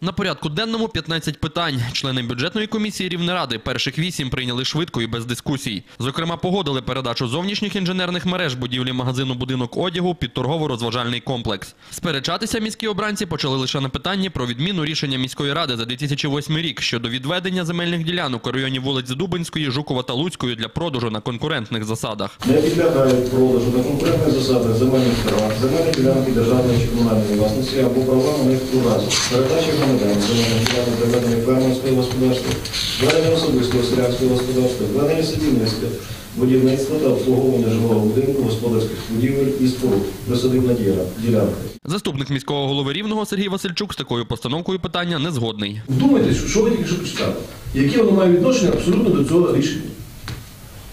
На порядку денному 15 питань. Члени бюджетної комісії Рівнеради перших вісім прийняли швидко і без дискусій. Зокрема, погодили передачу зовнішніх інженерних мереж будівлі магазину будинок одягу під торгово-розважальний комплекс. Сперечатися міські обранці почали лише на питанні про відміну рішення міської ради за 2008 рік щодо відведення земельних ділянок у районі вулиць Дубинської, Жукова та Луцької для продажу на конкурентних засадах. Не підлягають продажу на конкурентних засадах земельних прав, земельні ділянки державної чи комунальної власності або права на них у разі передачі громадян земельних ділянок для ведення фермерського господарства, ведення особистого селянського господарства, ведення садівництва, будівництва та обслуговування жилого будинку, господарських будівель і споруд, присадибна діля- ділянка. Заступник міського голови Рівного Сергій Васильчук з такою постановкою питання не згодний. Вдумайтесь, що ви тільки що почитали. Яке воно має відношення абсолютно до цього рішення?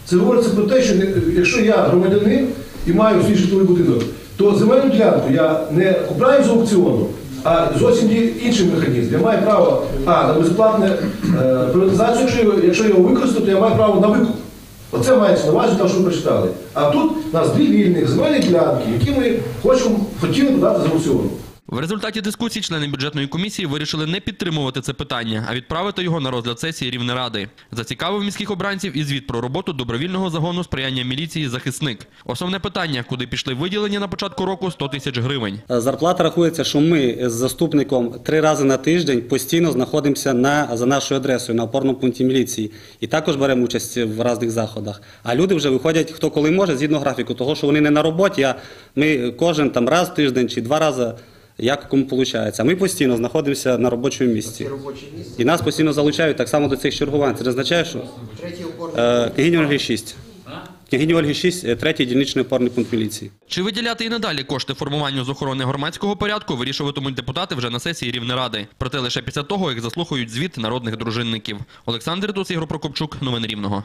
Це говориться про те, що якщо я громадянин і маю свій житловий будинок, то земельну ділянку я не купляю з аукціону, а зовсім інший механізм. Я маю право а, на безплатну е, приватизацію, якщо, його- якщо його використати, то я маю право на викуп. Оце мається на увазі, те, що ми прочитали. А тут у нас дві вільних земельні ділянки, які ми хочемо, хотіли подати з аукціону. В результаті дискусій члени бюджетної комісії вирішили не підтримувати це питання, а відправити його на розгляд сесії Рівнеради. Зацікавив міських обранців і звіт про роботу добровільного загону сприяння міліції захисник. Основне питання, куди пішли виділені на початку року 100 тисяч гривень. Зарплата рахується, що ми з заступником три рази на тиждень постійно знаходимося на, за нашою адресою на опорному пункті міліції. І також беремо участь в різних заходах. А люди вже виходять хто коли може, згідно графіку, того, що вони не на роботі, а ми кожен там раз тиждень чи два рази. Як кому виходить. Ми постійно знаходимося на робочому місці. І нас постійно залучають так само до цих чергувань. Це означає, що е, княгині Ольги 6. Княгині Ольги 6, е, третій дільничний опорний пункт міліції. Чи виділяти і надалі кошти формуванню з охорони громадського порядку, вирішуватимуть депутати вже на сесії Рівнеради. Проте лише після того, як заслухають звіт народних дружинників. Олександр Тус, Ігор Прокопчук, новини Рівного.